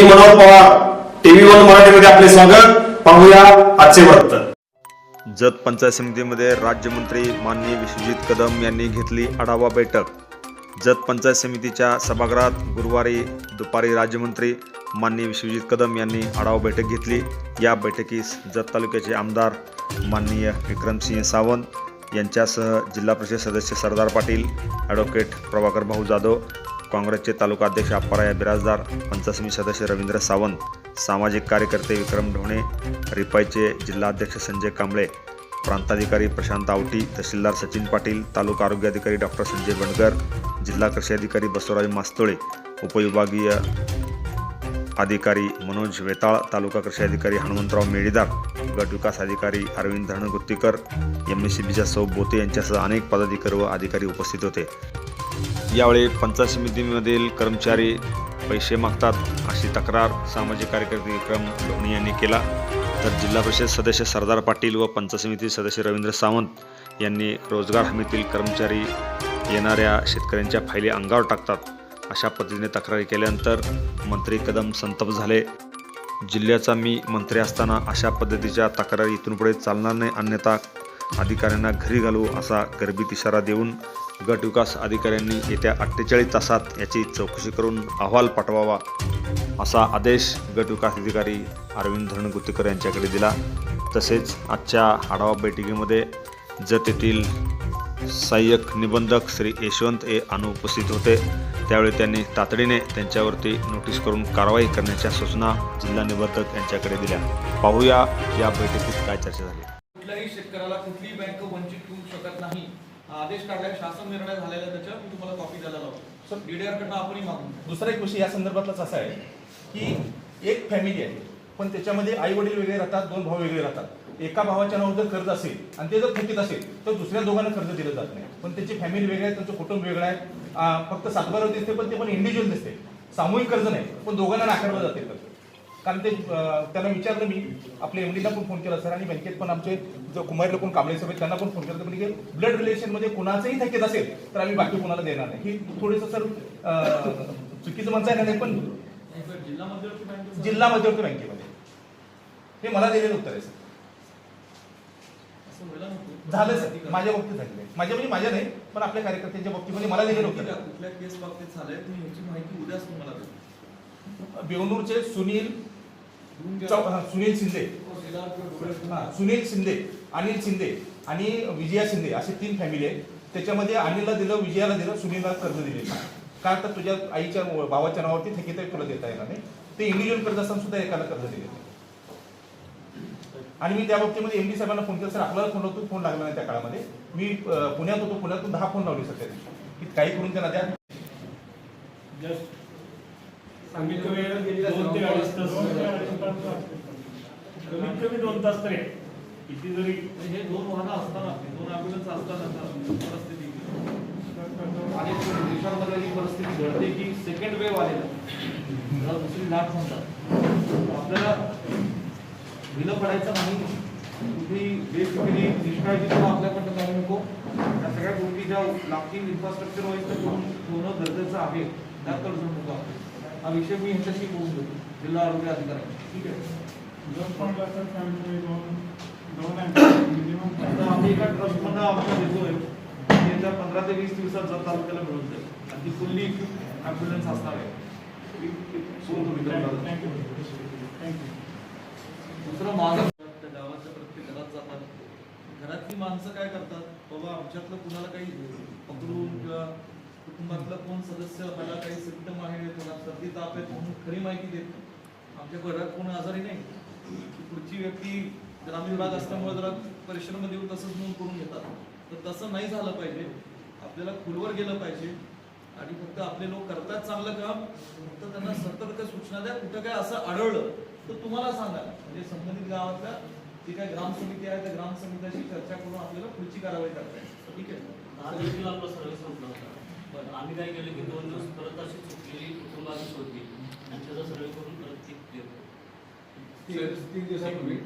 मी Manohar Pawar TV one मराठीमध्ये आपले स्वागत. पाहूया आजचे वृत्त. जत पंचायत समितीमध्ये राज्यमंत्री माननीय विश्वजित कदम यांनी घेतली आढावा बैठक. जत पंचायत समितीच्या सभागृहात गुरुवारी दुपारी राज्यमंत्री माननीय विश्वजित कदम यांनी आढावा बैठक घेतली. या बैठकीस जत तालुक्याचे आमदार माननीय विक्रमसिंह सावंत यांच्यासह जिल्हा परिषद सदस्य सरदार पाटील ॲडव्होकेट प्रभाकर भाऊ जाधव काँग्रेसचे तालुका अध्यक्ष अप्पाराया बिराजदार पंचासमी सदस्य रवींद्र सावंत सामाजिक कार्यकर्ते विक्रम ढोणे रिपाईचे जिल्हाध्यक्ष संजय कांबळे प्रांताधिकारी प्रशांत आवटी तहसीलदार सचिन पाटील तालुका आरोग्य अधिकारी डॉक्टर संजय बनगर जिल्हा कृषी अधिकारी बसवराज मास्तोळे उपविभागीय अधिकारी मनोज वेताळ तालुका कृषी अधिकारी हनुमंतराव मेळीदार गट विकास अधिकारी Arvind Dharangutikar M S C बीच्या सौ बोते यांच्यासह अनेक पदाधिकारी व अधिकारी उपस्थित होते. यावेळी पंचायत समितीमधील कर्मचारी पैसे मागतात अशी तक्रार सामाजिक कार्यकर्ते विक्रम लोणी यांनी केला. तर जिल्हा परिषद सदस्य सरदार पाटील व पंचायत समिती सदस्य रवींद्र सावंत यांनी रोजगार हमीतील कर्मचारी येणाऱ्या शेतकऱ्यांच्या फायली अंगावर टाकतात अशा पद्धतीने तक्रारी केल्यानंतर मंत्री कदम संतप झाले. जिल्ह्याचा मी मंत्री असताना अशा पद्धतीच्या तक्रारी इथून पुढे चालणार नाही अन्यथा अधिकाऱ्यांना घरी घालू असा गर्भित इशारा देऊन गट विकास अधिकाऱ्यांनी येत्या अठ्ठेचाळीस तासात याची चौकशी करून अहवाल पाठवावा असा आदेश गट विकास अधिकारी अरविंद धरणगुत्तेकर यांच्याकडे दिला. तसेच आजच्या आढावा बैठकीमध्ये जत येथील सहाय्यक निबंधक श्री यशवंत ए अनुपस्थित होते. त्यावेळी त्यांनी तातडीने त्यांच्यावरती नोटीस करून कारवाई करण्याच्या सूचना जिल्हा निबंधक यांच्याकडे दिल्या. पाहूया या बैठकीत काय चर्चा झाली. कुठल्याही शेतकऱ्याला कुठलीही बँक वंचित ठेवू शकत नाही हा आदेश काढलाय शासन निर्णय झालेला आहे त्याच्या मी तुम्हाला कॉपी द्यायला लावतो. डीडीआर कडनं आपणही मागून दुसरा एक विषय या संदर्भातलाच असा आहे की एक फॅमिली आहे पण त्याच्यामध्ये आई वडील वेगळे राहतात दोन भाऊ वेगळे राहतात. एका भावाच्या नावावर जर कर्ज असेल आणि ते जर थकीत असेल तर दुसऱ्या दोघांना कर्ज दिलं जात नाही. पण त्याची फॅमिली वेगळी आहे त्यांचं कुटुंब वेगळं आहे. फक्त सातबारा दिसते पण ते पण इंडिव्हिज्युअल दिसते. सामूहिक कर्ज नाही पण दोघांना नाकारलं जाते कर्ज. कारण ते त्यांना विचारलं मी. आपल्या एमडीला पण फोन केला सर आणि बँकेत पण आमचे जो कुमारी लोक कांबळे साहेब आहेत, त्यांना पण फोन केला. म्हणजे ब्लड रिलेशनमध्ये कुणाचंही थकीत असेल तर आम्ही बाकी कुणाला देणार नाही. ही थोडंसं सर चुकीचं म्हणता येणार नाही पण जिल्हा मध्यवर्ती बँकेमध्ये. हे मला दिलेलं उत्तर आहे सर झालं सर माझ्या बाबतीत झालेलं आहे. माझ्या म्हणजे माझ्या नाही पण आपल्या कार्यकर्त्यांच्या बाबतीमध्ये मला दिलेलं उत्तर कुठल्या केस बाबतीत झालंय तुम्ही माहिती उद्याच तुम्हाला बेवनूरचे सुनील. चौ- सुनील शिंदे. हा, सुनील शिंदे अनिल शिंदे आणि विजया शिंदे असे तीन फॅमिली आहेत. त्याच्यामध्ये अनिलला दिलं विजयाला दिलं सुनीलला कर्ज दिले. का तर तुझ्या आईच्या भावाच्या नावावरती थकीत तुला देता येणार नाही. ते इंडिव्हिज्युअल कर्ज असताना सुद्धा एकाला कर्ज दिले आणि मी त्या बाबतीमध्ये एमडी साहेबांना फोन केला सर आपल्याला फोन होतो फोन लागला नाही त्या काळामध्ये. मी पुण्यात होतो पुण्यातून दहा फोन लावले सर त्या दिवशी की काही करून त्यांना द्या कमीत कमी दोन ते अडीच तास कमीत कमी दोन तास तरी किती जरी हे दोन वाहनं असताना दोन ॲम्ब्युलन्स असताना परिस्थिती आणि देशामध्ये ही परिस्थिती घडते की सेकंड वेव्ह आलेला त्याला दुसरी लाट म्हणतात. आपल्याला ढिलं पडायचं नाही. कुठेही बेफिकिरी निष्काळजीपणा आपल्याकडनं जाऊ नको. त्या सगळ्या गोष्टी ज्या लागतील इन्फ्रास्ट्रक्चर वाईज तर करून ठेवणं गरजेचं आहे. त्यात तर नको आपण. हा विषय मी ह्याच्याशी बोलून देतो जिल्हा आरोग्य अधिकारी ठीक आहे? आम्ही एका ट्रस्ट मधनं आमच्या देतोय येत्या पंधरा ते वीस दिवसात जर तालुक्याला मिळून जाईल. आणि ती फुल्ली ॲम्ब्युलन्स असणार आहे. दुसरं माझं त्या गावाच्या प्रत्येक घरात जातात. घरातली माणसं काय करतात? बाबा आमच्यातलं कुणाला काही पकडून किंवा कुटुंबातलं कोण सदस्य मला काही सिम्टम आहे कोणा सर्दी ताप आहे म्हणून खरी माहिती देत नाही. आमच्या घरात कोण आजारी नाही. पुढची व्यक्ती ग्रामीण भाग असल्यामुळे जरा परिसरामध्ये येऊन तसंच नोंद करून घेतात. तर तसं नाही झालं पाहिजे. आपल्याला खोलवर गेलं पाहिजे. आणि फक्त आपले लोक करतात चांगलं काम फक्त त्यांना सतर्क सूचना द्या. कुठं काय असं आढळलं तर तुम्हाला सांगा. म्हणजे संबंधित गावातल्या जी काय ग्राम समिती आहे त्या ग्राम समितीशी चर्चा करून आपल्याला पुढची कारवाई करता येईल. ठीक आहे? पण आम्ही काय केलं की दोन दिवस परत अशी चुकलेली कुटुंबाची शोधली आणि त्याचा सर्वे करून परत ती. तीन दिवसापूर्वी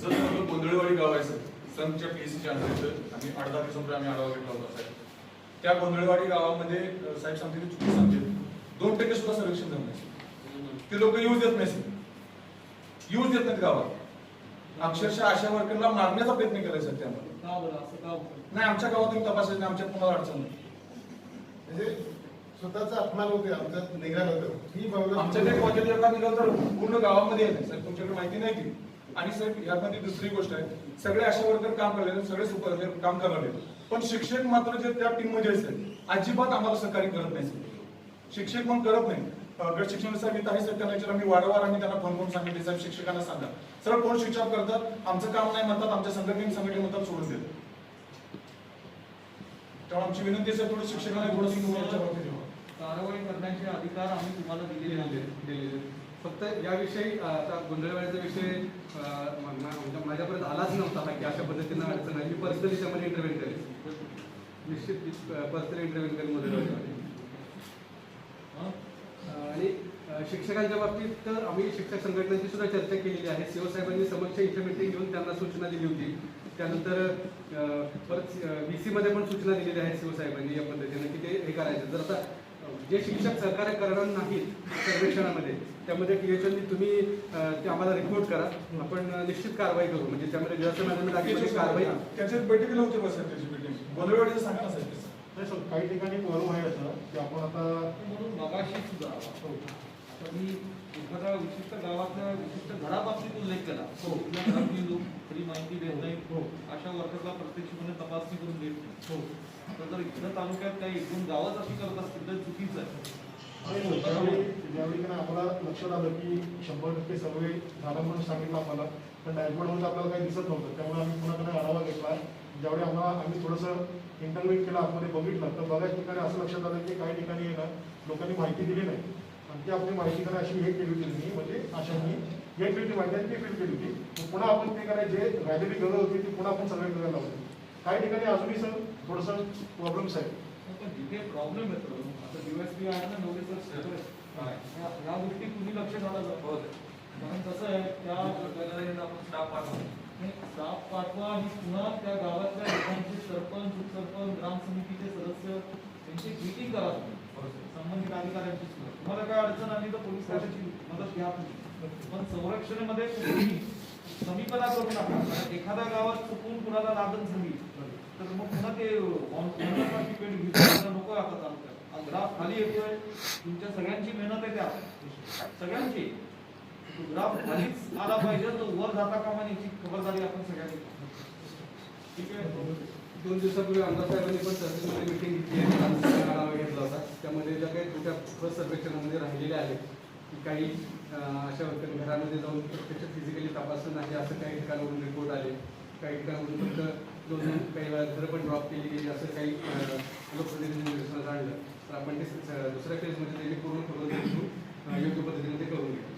जर आपलं गोंधळवाडी गाव आहे सर. संघच्या पी एस सीच्या अंतर्गत आम्ही आठ दहा दिवसापूर्वी आम्ही आढावा घेतला होता साहेब. त्या गोंधळवाडी गावामध्ये साहेब सांगते ते चुकी सांगते दोन टक्के सुद्धा सर्वेक्षण झालं नाही ते लोक येऊ देत नाही येऊ देत नाहीत गावात. अक्षरशः आशा वर्करला मारण्याचा प्रयत्न केलाय सर त्यामध्ये. का बरं असं का होतं नाही आमच्या गावात तुम्ही तपासायचं नाही आमच्या कुणाला अडचण नाही. म्हणजे स्वतःचा अपमान होते आमच्यात निघालं होतं ही बाब आमच्याकडे क्वालिटी एका निघाल तर पूर्ण गावामध्ये येते सर तुमच्याकडे माहिती नाही की? आणि सर यामध्ये दुसरी गोष्ट आहे. सगळे आशा वर्कर काम करलेले सगळे सुपर काम करणारे पण शिक्षक मात्र जे त्या टीममध्ये असतात अजिबात आम्हाला सहकार्य करत नाही सर शिक्षक मग करत नाही. गट शिक्षण साहेब इथं आहे सर विचार आम्ही वारंवार आम्ही त्यांना फोन करून सांगितले साहेब शिक्षकांना सांगा. सर कोण स्विच ऑफ करतात? आमचं काम नाही म्हणतात आमच्या संघटने संघटने म्हणतात सोडून देतात. त्यामुळे आमची विनंती सर थोडं शिक्षकांना येऊ. कारवाई करण्याचे अधिकार आम्ही तुम्हाला दिलेले आहेत दिलेले फक्त याविषयी आता गोंधळवाड्याचा विषय म्हणजे माझ्यापर्यंत आलाच नव्हता की अशा पद्धतीनं अडचण आहे मी पर्सनली त्यामध्ये इंटरव्हेन करेन. निश्चित पर्सनली इंटरव्हेन करेन गोंधळवाड्यामध्ये. हं? आणि शिक्षकांच्या बाबतीत तर आम्ही शिक्षक संघटनांची सुद्धा चर्चा केलेली आहे. शिवसाहेबांनी समक्ष इथे मीटिंग घेऊन त्यांना सूचना दिली होती. त्यानंतर परत बी सी मध्ये पण सूचना दिलेल्या आहेत शिवसाहेबांनी या पद्धतीने की ते हे करायचं. जर आता जे शिक्षक सहकार्य करणार नाहीत सर्वेक्षणामध्ये त्यामध्ये टीएचओनी तुम्ही ते आम्हाला रिपोर्ट करा. आपण निश्चित कारवाई करू. म्हणजे त्यामध्ये जसं मॅडम कारवाई त्याच्यात बैठकीला होते बस सांगा ना नाही सर काही ठिकाणी वरून आहे असं की आपण आता म्हणून मगाशी सुद्धा आता मी एखाद्या विशिष्ट गावातल्या विशिष्ट घराबाबतीत उल्लेख केला हो. घरातली लोक खरी माहिती देत नाही हो. अशा वर्करला प्रत्यक्षपणे तपासणी करून देत नाही हो. तर जर इथल्या तालुक्यात काही एकूण गावच अशी करत असतील तर चुकीचं आहे नाही, ज्यावेळी आम्हाला लक्षात आलं की शंभर टक्के सर्वे झाला म्हणून सांगितलं आम्हाला पण डॅशबोर्डमध्ये आपल्याला काही दिसत नव्हतं त्यामुळे आम्ही पुन्हा आढावा घेतला ज्यावेळी आम्हाला आम्ही थोडंसं इंटरव्ह्यू केलं आतमध्ये बघितलं तर बऱ्याच ठिकाणी असं लक्षात आलं की काही ठिकाणी आहे ना लोकांनी माहिती दिली नाही. आणि ती आपली माहिती करा अशी हे केली होती त्यांनी म्हणजे अशांनी हे केली माहिती आहे ती फिल केली होती. पुन्हा आपण ते करायचे जे व्हॅलिडी गरज होती ती पुन्हा आपण सगळे करायला लावली. काही ठिकाणी अजूनही सर थोडंसं प्रॉब्लेम्स आहेत. पण जिथे प्रॉब्लेम येतो. आता डीएसपी आहे ना ह्या ह्या गोष्टी तुम्ही लक्ष घाला कारण कसं आहे त्या आपण स्टाफ पाठवा साप पाठवा आणि पुन्हा त्या गावातल्या लोकांचे सरपंच उपसरपंच ग्राम समितीचे सदस्य त्यांची मीटिंग करा तुम्ही. संबंधित अधिकाऱ्यांची सुद्धा तुम्हाला काय अडचण आली तर पोलीस खात्याची मदत घ्या तुम्ही. पण संरक्षणेमध्ये कुठेही समीपना करू नका एखाद्या गावात चुकून कुणाला लागण झाली तर मग पुन्हा ते पेट घेऊन नको आता तालुक्यात ग्राफ खाली येतोय. तुमच्या सगळ्यांची मेहनत आहे त्या. सगळ्यांची. ग्राफ खालीच आला पाहिजे तो वर जाता कामा याची खबरदारी आपण सगळ्यांनी ठीक आहे दोन दिवसापूर्वी आमदार साहेबांनी पण चर्चेमध्ये मिटिंग घेतली आहे आढावा घेतला होता. त्यामध्ये ज्या काही तुमच्या फर्स्ट सर्वेक्षणामध्ये राहिलेल्या आहेत की काही अशा वगैरे घरामध्ये जाऊन प्रत्यक्ष फिजिकली तपासणं नाही असं काही ठिकाणावरून रिपोर्ट आले. काही ठिकाणावरून फक्त दोन दोन काही वेळा घरं पण ड्रॉप केली गेली असं काही अं, लोकप्रतिनिधी निदर्शनास आणलं तर आपण ते दुसऱ्या फेजमध्ये त्यांनी पूर्ण करून योग्य पद्धतीने ते करून देऊ